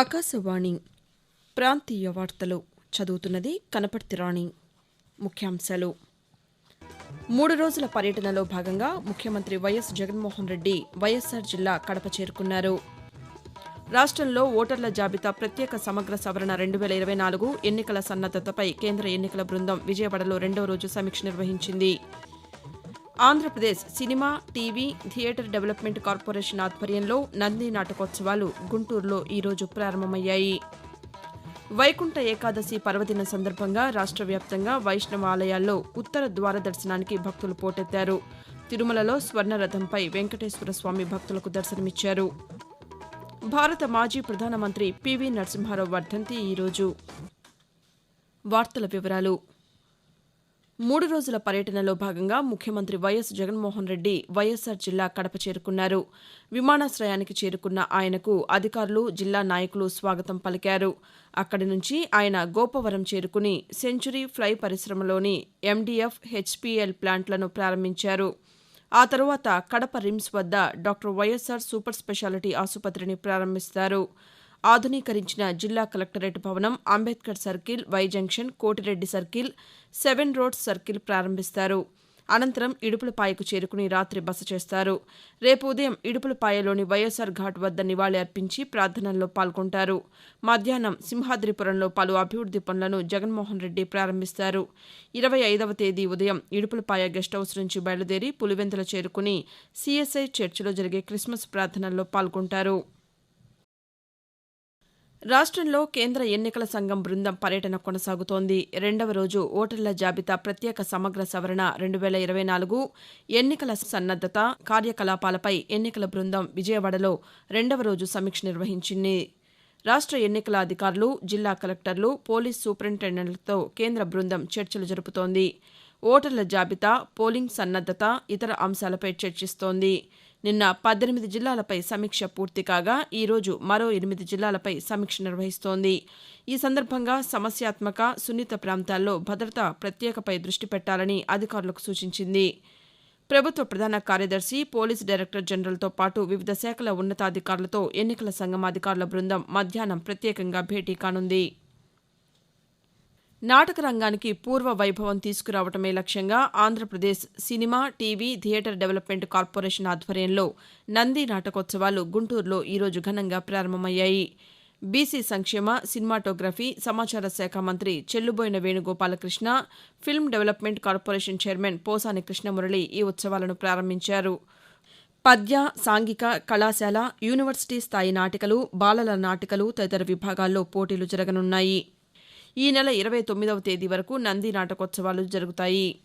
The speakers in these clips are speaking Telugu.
ఆకాశవాణి ప్రాంతీయ వార్తలు చదువుతున్నది కనపర్తి రాణి. ముఖ్యాంశాలు. మూడు రోజుల పర్యటనలో భాగంగా ముఖ్యమంత్రి వైఎస్ జగన్మోహన్ రెడ్డి వైఎస్సార్ జిల్లా కడప చేరుకున్నారు. రాష్ట్రంలో ఓటర్ల జాబితా ప్రత్యేక సమగ్ర సవరణ రెండు వేల ఇరవై నాలుగు ఎన్నికల సన్నద్దతపై కేంద్ర ఎన్నికల బృందం విజయవాడలో రెండో రోజు సమీక్ష నిర్వహించింది. Andhra Pradesh cinema TV theatre development corporation ఆధ్వర్యంలో నంది నాటకోత్సవాలు గుంటూరులో ఈరోజు ప్రారంభమయ్యాయి. వైకుంఠ ఏకాదశి పర్వదిన సందర్భంగా రాష్ట్ర వ్యాప్తంగా వైష్ణవ ఆలయాల్లో ఉత్తర ద్వార దర్శనానికి భక్తులు పోటెత్తారు. తిరుమలలో స్వర్ణరథంపై వెంకటేశ్వర స్వామి భక్తులకు దర్శనమిచ్చారు. భారత మాజీ ప్రధానమంత్రి పివి నరసింహారావు వర్ధంతి ఈరోజు వార్తల వివరాలు. మూడు రోజుల పర్యటనలో భాగంగా ముఖ్యమంత్రి వైఎస్ జగన్మోహన్ రెడ్డి వైఎస్సార్ జిల్లా కడప చేరుకున్నారు. విమానాశ్రయానికి చేరుకున్న ఆయనకు అధికారులు జిల్లా నాయకులు స్వాగతం పలికారు. అక్కడి నుంచి ఆయన గోపవరం చేరుకుని సెంచురీ ఫ్లై పరిశ్రమలోని ఎండీఎఫ్ హెచ్పీఎల్ ప్లాంట్లను ప్రారంభించారు. ఆ తరువాత కడప రిమ్స్ వద్ద డాక్టర్ వైఎస్సార్ సూపర్ స్పెషాలిటీ ఆసుపత్రిని ప్రారంభిస్తారు. ఆధునీకరించిన జిల్లా కలెక్టరేట్ భవనం Ambedkar circle Y junction Kotireddy circle seven roads circle ప్రారంభిస్తారు. అనంతరం ఇడుపులపాయకు చేరుకుని రాత్రి బస చేస్తారు. రేపు ఉదయం ఇడుపులపాయలోని వైఎస్సార్ ఘాట్ వద్ద నివాళి అర్పించి ప్రార్థనల్లో పాల్గొంటారు. మధ్యాహ్నం సింహాద్రిపురంలో పలు అభివృద్ది పనులను జగన్మోహన్ రెడ్డి ప్రారంభిస్తారు. ఇరవై ఐదవ తేదీ ఉదయం ఇడుపులపాయ గెస్ట్ హౌస్ నుంచి బయలుదేరి పులివెందుల చేరుకుని సీఎస్ఐ చర్చిలో జరిగే క్రిస్మస్ ప్రార్థనల్లో పాల్గొంటారు. రాష్ట్రంలో కేంద్ర ఎన్నికల సంఘం బృందం పర్యటన కొనసాగుతోంది. రెండవ రోజు ఓటర్ల జాబితా ప్రత్యేక సమగ్ర సవరణ రెండు వేల ఇరవై నాలుగు ఎన్నికల సన్నద్దత కార్యకలాపాలపై ఎన్నికల బృందం విజయవాడలో రెండవ రోజు సమీక్ష నిర్వహించింది. రాష్ట్ర ఎన్నికల అధికారులు జిల్లా కలెక్టర్లు పోలీస్ సూపరింటెండెంట్లతో కేంద్ర బృందం చర్చలు జరుపుతోంది. ఓటర్ల జాబితా పోలింగ్ సన్నద్దత ఇతర అంశాలపై చర్చిస్తోంది. నిన్న పద్దెనిమిది జిల్లాలపై సమీక్ష పూర్తి కాగా ఈరోజు మరో ఎనిమిది జిల్లాలపై సమీక్ష నిర్వహిస్తోంది. ఈ సందర్భంగా సమస్యాత్మక సున్నిత ప్రాంతాల్లో భద్రత ప్రత్యేకపై దృష్టి పెట్టాలని అధికారులకు సూచించింది. ప్రభుత్వ ప్రధాన కార్యదర్శి పోలీస్ డైరెక్టర్ జనరల్తో పాటు వివిధ శాఖల ఉన్నతాధికారులతో ఎన్నికల సంఘం అధికారుల బృందం మధ్యాహ్నం ప్రత్యేకంగా భేటీ కానుంది. నాటక రంగానికి పూర్వ వైభవం తీసుకురావటమే లక్ష్యంగా Andhra Pradesh cinema TV theatre development corporation ఆధ్వర్యంలో నంది నాటకోత్సవాలు గుంటూరులో ఈరోజు ఘనంగా ప్రారంభమయ్యాయి. బీసీ సంక్షేమ సినిమాటోగ్రఫీ సమాచార శాఖ మంత్రి Chelluboina Venugopalakrishna film development corporation chairman Posani Krishnamurali ఈ ఉత్సవాలను ప్రారంభించారు. పద్య సాంఘిక కళాశాల యూనివర్సిటీ స్థాయి నాటికలు బాలల నాటికలు తదితర విభాగాల్లో పోటీలు జరగనున్నాయి. ఈ నెల ఇరవై తొమ్మిదవ తేదీ వరకు నంది నాటకోత్సవాలు జరుగుతాయి.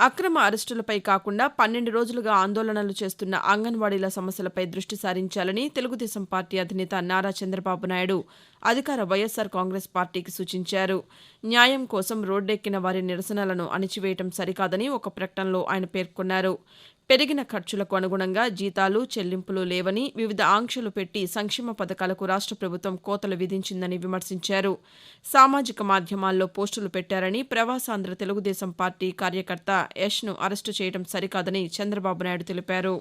అక్రమ అరెస్టులపై కాకుండా పన్నెండు రోజులుగా ఆందోళనలు చేస్తున్న అంగన్వాడీల సమస్యలపై దృష్టి సారించాలని తెలుగుదేశం పార్టీ అధినేత నారా చంద్రబాబు నాయుడు అధికార వైఎస్సార్ కాంగ్రెస్ పార్టీకి సూచించారు. న్యాయం కోసం రోడ్డెక్కిన వారి నిరసనలను అణిచివేయటం సరికాదని ఒక ప్రకటనలో ఆయన పేర్కొన్నారు. పెరిగిన ఖర్చులకు అనుగుణంగా జీతాలు చెల్లింపులు లేవని వివిధ ఆంక్షలు పెట్టి సంక్షేమ పథకాలకు రాష్ట్ర ప్రభుత్వం కోతలు విధించిందని విమర్శించారు. సామాజిక మాధ్యమాల్లో పోస్టులు పెట్టారని ప్రవాసాంధ్ర తెలుగుదేశం పార్టీ కార్యకర్త యష్ను అరెస్టు చేయడం సరికాదని చంద్రబాబు నాయుడు తెలిపారు.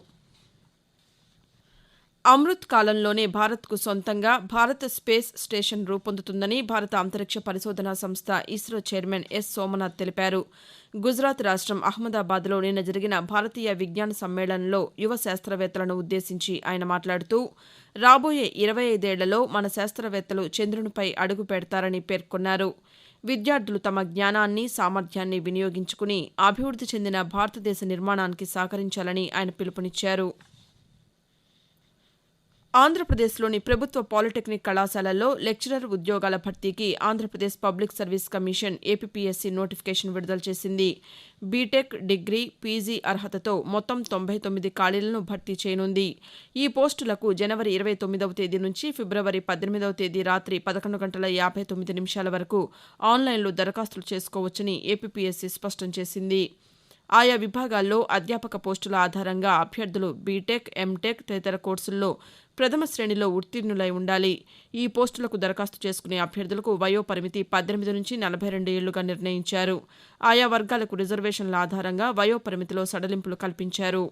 అమృత్ కాలంలోనే భారత్కు సొంతంగా భారత్ స్పేస్ స్టేషన్ రూపొందుతుందని భారత అంతరిక్ష పరిశోధనా సంస్థ ఇస్రో చైర్మన్ ఎస్. సోమనాథ్ తెలిపారు. గుజరాత్ రాష్ట్రం అహ్మదాబాద్లో నిన్న జరిగిన భారతీయ విజ్ఞాన సమ్మేళనంలో యువ శాస్త్రవేత్తలను ఉద్దేశించి ఆయన మాట్లాడుతూ రాబోయే ఇరవై ఐదేళ్ళలో మన శాస్త్రవేత్తలు చంద్రునిపై అడుగు పెడతారని పేర్కొన్నారు. విద్యార్థులు తమ జ్ఞానాన్ని సామర్థ్యాన్ని వినియోగించుకుని అభివృద్ధి చెందిన భారతదేశ నిర్మాణానికి సహకరించాలని ఆయన పిలుపునిచ్చారు. ఆంధ్రప్రదేశ్లోని ప్రభుత్వ పాలిటెక్నిక్ కళాశాలల్లో లెక్చరర్ ఉద్యోగాల భర్తీకి Andhra Pradesh public service commission APPSC notification విడుదల చేసింది. బీటెక్ డిగ్రీ పీజీ అర్హతతో మొత్తం తొంభై తొమ్మిది ఖాళీలను భర్తీ చేయనుంది. ఈ పోస్టులకు జనవరి ఇరవై తొమ్మిదవ తేదీ నుంచి ఫిబ్రవరి పద్దెనిమిదవ తేదీ రాత్రి పదకొండు గంటల యాభై తొమ్మిది నిమిషాల వరకు ఆన్లైన్లో దరఖాస్తులు చేసుకోవచ్చని ఏపీపీఎస్సీ స్పష్టం చేసింది. ఆయా విభాగాల్లో అధ్యాపక పోస్టుల ఆధారంగా అభ్యర్థులు బీటెక్ ఎంటెక్ తదితర కోర్సుల్లో ప్రథమ శ్రేణిలో ఉత్తీర్ణులై ఉండాలి. ఈ పోస్టులకు దరఖాస్తు చేసుకునే అభ్యర్థులకు వయోపరిమితి పద్దెనిమిది నుంచి నలభై రెండు ఏళ్ళుగా నిర్ణయించారు. ఆయా వర్గాలకు రిజర్వేషన్ల ఆధారంగా వయో పరిమితిలో సడలింపులు కల్పించారు.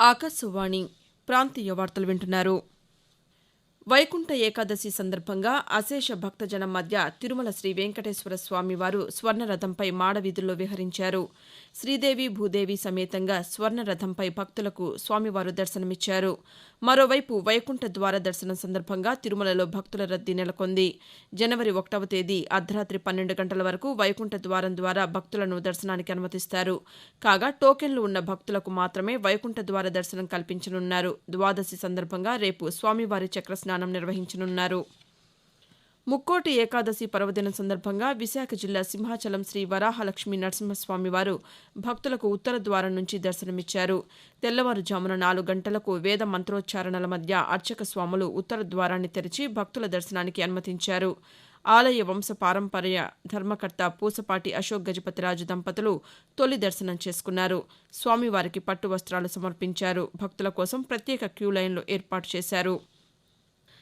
ఆకాశవాణి ప్రాంతీయ వార్తలు వింటున్నారు. వైకుంఠ ఏకాదశి సందర్భంగా అశేష భక్తజనం మధ్య తిరుమల శ్రీ వెంకటేశ్వర స్వామివారు స్వర్ణరథంపై మాడవీధుల్లో విహరించారు. శ్రీదేవి భూదేవి సమేతంగా స్వర్ణరథంపై భక్తులకు స్వామివారు దర్శనమిచ్చారు. మరోవైపు వైకుంఠ ద్వార దర్శనం సందర్భంగా తిరుమలలో భక్తుల రద్దీ నెలకొంది. జనవరి ఒకటవ తేదీ అర్ధరాత్రి పన్నెండు గంటల వరకు వైకుంఠ ద్వారం ద్వారా భక్తులను దర్శనానికి అనుమతిస్తారు. కాగా టోకెన్లు ఉన్న భక్తులకు మాత్రమే వైకుంఠ ద్వార దర్శనం కల్పించనున్నారు. ద్వాదశి సందర్భంగా రేపు స్వామివారి చక్రస్నానం నిర్వహించనున్నారు ముక్కోటి ఏకాదశి పర్వదినం సందర్భంగా విశాఖ జిల్లా సింహాచలం శ్రీ వరాహలక్ష్మి నరసింహస్వామివారు భక్తులకు ఉత్తర ద్వారం నుంచి దర్శనమిచ్చారు తెల్లవారుజామున నాలుగు గంటలకు వేద మంత్రోచ్చారణల మధ్య అర్చక స్వాములు ఉత్తర ద్వారాన్ని తెరిచి భక్తుల దర్శనానికి అనుమతించారు ఆలయ వంశ పారంపర్య ధర్మకర్త పూసపాటి అశోక్ గజపతిరాజు దంపతులు తొలి దర్శనం చేసుకున్నారు స్వామివారికి పట్టు వస్త్రాలు సమర్పించారు భక్తుల కోసం ప్రత్యేక క్యూ లైన్లు ఏర్పాటు చేశారు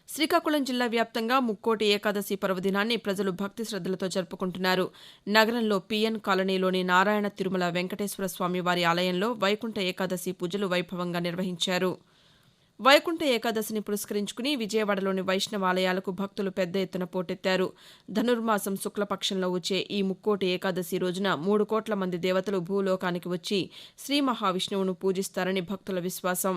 శ్రీకాకుళం జిల్లా వ్యాప్తంగా ముక్కోటి ఏకాదశి పర్వదినాన్ని ప్రజలు భక్తి శ్రద్దలతో జరుపుకుంటున్నారు. నగరంలో పిఎన్ కాలనీలోని నారాయణ తిరుమల వెంకటేశ్వర స్వామి వారి ఆలయంలో వైకుంఠ ఏకాదశి పూజలు వైభవంగా నిర్వహించారు. వైకుంఠ ఏకాదశిని పురస్కరించుకుని విజయవాడలోని వైష్ణవ ఆలయాలకు భక్తులు పెద్ద ఎత్తున పోటెత్తారు. ధనుర్మాసం శుక్లపక్షంలో వచ్చే ఈ ముక్కోటి ఏకాదశి రోజున మూడు కోట్ల మంది దేవతలు భూలోకానికి వచ్చి శ్రీ మహావిష్ణువును పూజిస్తారని భక్తుల విశ్వాసం.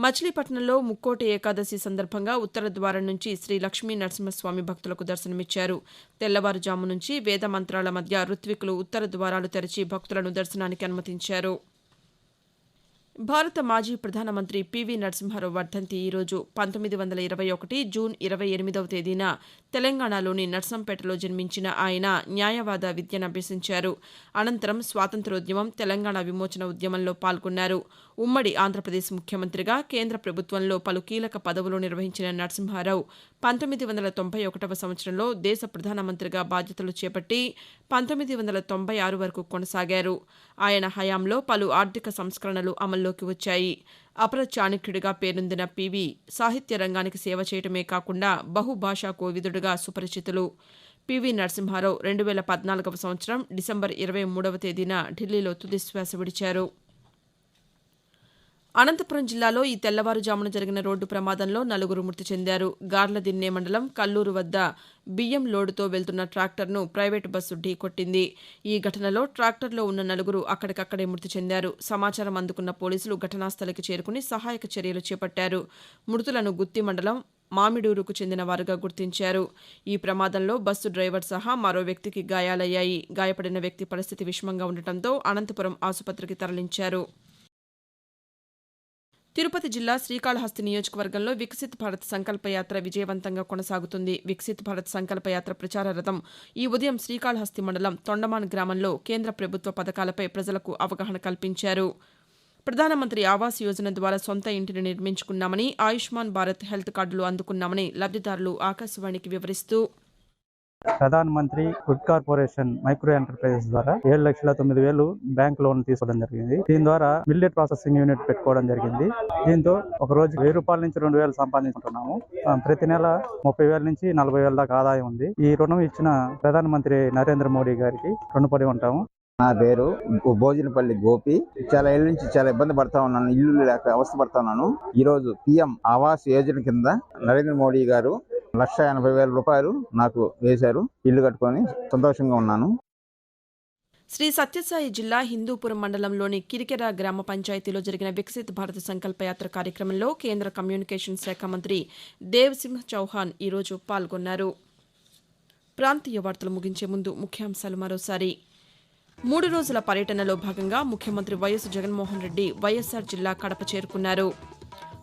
మచిలీపట్నంలో ముక్కోటి ఏకాదశి సందర్భంగా ఉత్తర ద్వారం నుంచి శ్రీ లక్ష్మీ నరసింహస్వామి భక్తులకు దర్శనమిచ్చారు. తెల్లవారుజాము నుంచి వేద మంత్రాల మధ్య రుత్వికులు ఉత్తర ద్వారాలు తెరిచి భక్తులను దర్శనానికి అనుమతించారు. భారత మాజీ ప్రధానమంత్రి పివి నరసింహారావు వర్ధంతి ఈరోజు పంతొమ్మిది వందల ఇరవై ఒకటి జూన్ ఇరవై ఎనిమిదవ తేదీన తెలంగాణలోని నర్సంపేటలో జన్మించిన ఆయన న్యాయవాద విద్యను అభ్యసించారు. అనంతరం స్వాతంత్ర్యోద్యమం తెలంగాణ విమోచన ఉద్యమంలో పాల్గొన్నారు. ఉమ్మడి ఆంధ్రప్రదేశ్ ముఖ్యమంత్రిగా కేంద్ర ప్రభుత్వంలో పలు కీలక పదవులు నిర్వహించిన నరసింహారావు పంతొమ్మిది వందల తొంభై ఒకటవ సంవత్సరంలో దేశ ప్రధానమంత్రిగా బాధ్యతలు చేపట్టి పంతొమ్మిది వందల తొంభై ఆరు వరకు కొనసాగారు. ఆయన హయాంలో పలు ఆర్థిక సంస్కరణలు అమలు రంగాల్లోకి వచ్చాయి. అపర చాణక్యుడిగా పేరొందిన పివి సాహిత్య రంగానికి సేవ చేయటమే కాకుండా బహుభాషా కోవిదుడుగా సుపరిచితులు. పివి నరసింహారావు రెండు వేల పద్నాలుగవ సంవత్సరం డిసెంబర్ ఇరవై మూడవ తేదీన ఢిల్లీలో తుదిశ్వాస విడిచారు. అనంతపురం జిల్లాలో ఈ తెల్లవారుజామున జరిగిన రోడ్డు ప్రమాదంలో నలుగురు మృతి చెందారు. గార్లదిన్నే మండలం కల్లూరు వద్ద బియ్యం లోడుతో వెళ్తున్న ట్రాక్టర్ను ప్రైవేటు బస్సు ఢీకొట్టింది ఈ ఘటనలో ట్రాక్టర్లో ఉన్న నలుగురు అక్కడికక్కడే మృతి చెందారు. సమాచారం అందుకున్న పోలీసులు ఘటనాస్థలికి చేరుకుని సహాయక చర్యలు చేపట్టారు. మృతులను గుత్తి మండలం మామిడూరుకు చెందిన వారుగా గుర్తించారు. ఈ ప్రమాదంలో బస్సు డ్రైవర్ సహా మరో వ్యక్తికి గాయాలయ్యాయి. గాయపడిన వ్యక్తి పరిస్థితి విషమంగా ఉండటంతో అనంతపురం ఆసుపత్రికి తరలించారు. తిరుపతి జిల్లా శ్రీకాళహస్తి నియోజకవర్గంలో వికసిత్ భారత్ సంకల్పయాత్ర విజయవంతంగా కొనసాగుతుంది. వికసిత్ భారత్ సంకల్పయాత్ర ప్రచార రథం ఈ ఉదయం శ్రీకాళహస్తి మండలం తొండమాన్ గ్రామంలో కేంద్ర ప్రభుత్వ పథకాలపై ప్రజలకు అవగాహన కల్పించారు. ప్రధానమంత్రి ఆవాస్ యోజన ద్వారా సొంత ఇంటిని నిర్మించుకున్నామని ఆయుష్మాన్ భారత్ హెల్త్ కార్డులు అందుకున్నామని లబ్దిదారులు ఆకాశవాణికి వివరిస్తూ Pradhan Mantri food corporation micro enterprises ద్వారా ఏడు లక్షల తొమ్మిది వేలు బ్యాంక్ లోన్ తీసుకోవడం జరిగింది. దీని ద్వారా మిల్లెట్ ప్రాసెసింగ్ యూనిట్ పెట్టుకోవడం జరిగింది. దీంతో ఒక రోజు వెయ్యి రూపాయల నుంచి రెండు వేలు సంపాదించుకుంటున్నాము. ప్రతి నెల ముప్పై వేల నుంచి నలభై వేల దాకా ఆదాయం ఉంది. ఈ రుణం ఇచ్చిన ప్రధాన మంత్రి నరేంద్ర మోడీ గారికి రుణపడి ఉంటాము. నా పేరు భోజనపల్లి గోపి. చాలా ఏళ్ళ నుంచి చాలా ఇబ్బంది పడతా ఉన్నాను. ఇల్లు లేక అవస్థ పడతా ఉన్నాను. ఈ రోజు పిఎం ఆవాస్ యోజన కింద నరేంద్ర మోడీ గారు లక్ష ఎనభై వేల రూపాయలు నాకు వేశారు. ఇల్లు కట్టుకొని సంతోషంగా ఉన్నాను. శ్రీ సత్యసాయి జిల్లా హిందూపురం మండలంలోని కిరికెర గ్రామ పంచాయతీలో జరిగిన వికసిత్ భారత్ సంకల్ప యాత్ర కార్యక్రమంలో కేంద్ర కమ్యూనికేషన్ శాఖ మంత్రి దేవ్ సింహ్ చౌహాన్ ఈరోజు పాల్గొన్నారు. ప్రాంతీయ వార్తలు ముగించే ముందు ముఖ్యాంశాలు మరోసారి. మూడు రోజుల పర్యటనలో భాగంగా ముఖ్యమంత్రి వైఎస్ జగన్మోహన్ రెడ్డి వైఎస్సార్ జిల్లా కడప చేరుకున్నారు.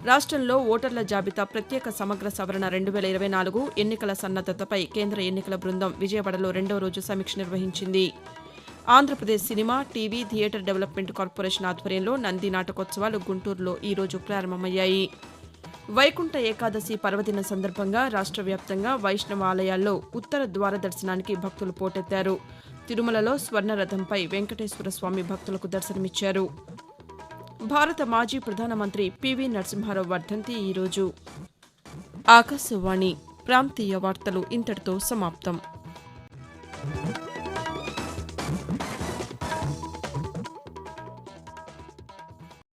రాష్ట్రంలో ఓటర్ల జాబితా ప్రత్యేక సమగ్ర సవరణ రెండు వేల ఇరవై నాలుగు ఎన్నికల సన్నద్దతపై కేంద్ర ఎన్నికల బృందం విజయవాడలో రెండో రోజు సమీక్ష నిర్వహించింది. Andhra Pradesh cinema TV theatre development corporation ఆధ్వర్యంలో నంది నాటకోత్సవాలు గుంటూరులో ఈరోజు ప్రారంభమయ్యాయి. వైకుంఠ ఏకాదశి పర్వదిన సందర్భంగా రాష్ట్ర వ్యాప్తంగా వైష్ణవ ఆలయాల్లో ఉత్తర ద్వార దర్శనానికి భక్తులు పోటెత్తారు. తిరుమలలో స్వర్ణరథంపై వెంకటేశ్వర స్వామి భక్తులకు దర్శనమిచ్చారు. భారత మాజీ ప్రధానమంత్రి పివి నరసింహారావు వర్ధంతి ఈరోజు. ఆకాశవాణి ప్రాంతీయ వార్తలు ఇంతటితో సమాప్తం.